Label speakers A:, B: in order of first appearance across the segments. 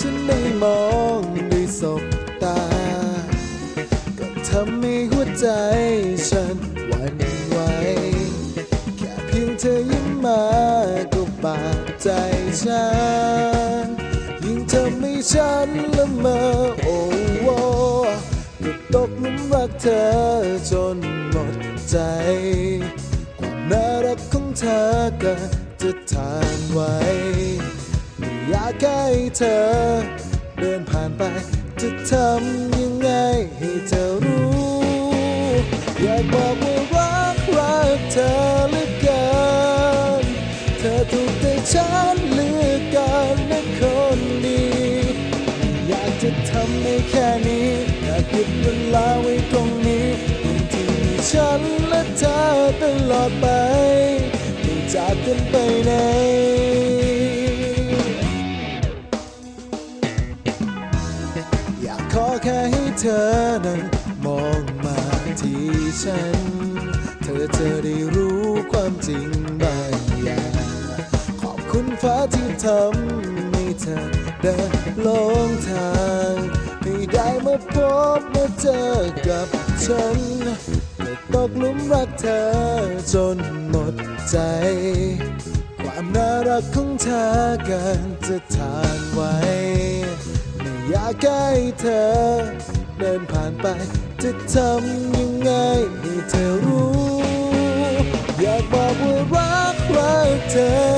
A: ฉันไม่มองด้วยสบตา ก็ทำให้หัวใจฉันหวั่นไหว แค่เพียงเธอยิ้มมาก็บาดใจฉัน ยิ่งทำให้ฉันละเมอโอ้วก็ตกหลุมรักเธอจนหมดใจ ความน่ารักของเธอก็จะทานไว เธอ เดินผ่านไปจะทำยังไงให้เธอรู้ อยากบอกว่ารักรักเธอเหลือเกิน เธอถูกใจฉันเหลือเกินนะคนดี อยากจะทำให้แค่นี้อยากหยุดเวลาไว้ตรงนี้ตรงที่มีฉันและเธอตลอดไปไม่จากกันไปไหน แค่เธอนั้นมองมาที่ฉัน เธอจะได้รู้ความจริงบางอย่างขอบคุณฟ้าที่ทำให้เธอเดินลงทางให้ได้มาพบมาเจอกับฉันก็ตกหลุมรักเธอจนหมดใจ ความน่ารักของเธอกันจะทานไว้ อยากใกล้เธอ เดินผ่านไป จะทำยังไงให้เธอรู้ อยากบอกว่ารักรักเธอ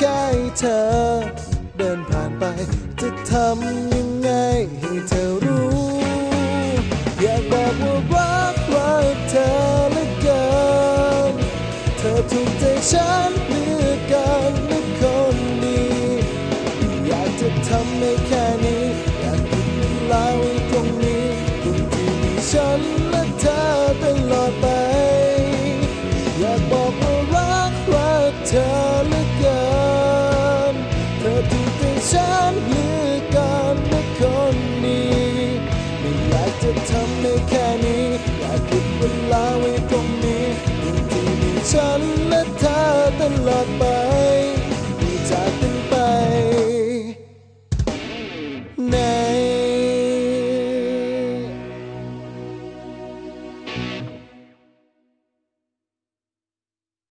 A: ใกล้เธอ เดินผ่านไป จะทำยังไงให้เธอรู้ อยากบอกว่ารักว่าเธอเลือเกันเธอถูกใจฉันเหลือเกินและคนดี อยากจะทำให้แค่นี้ อยากหยุดเวลาไว้ตรงนี้ตรงที่มีฉัน the luck, but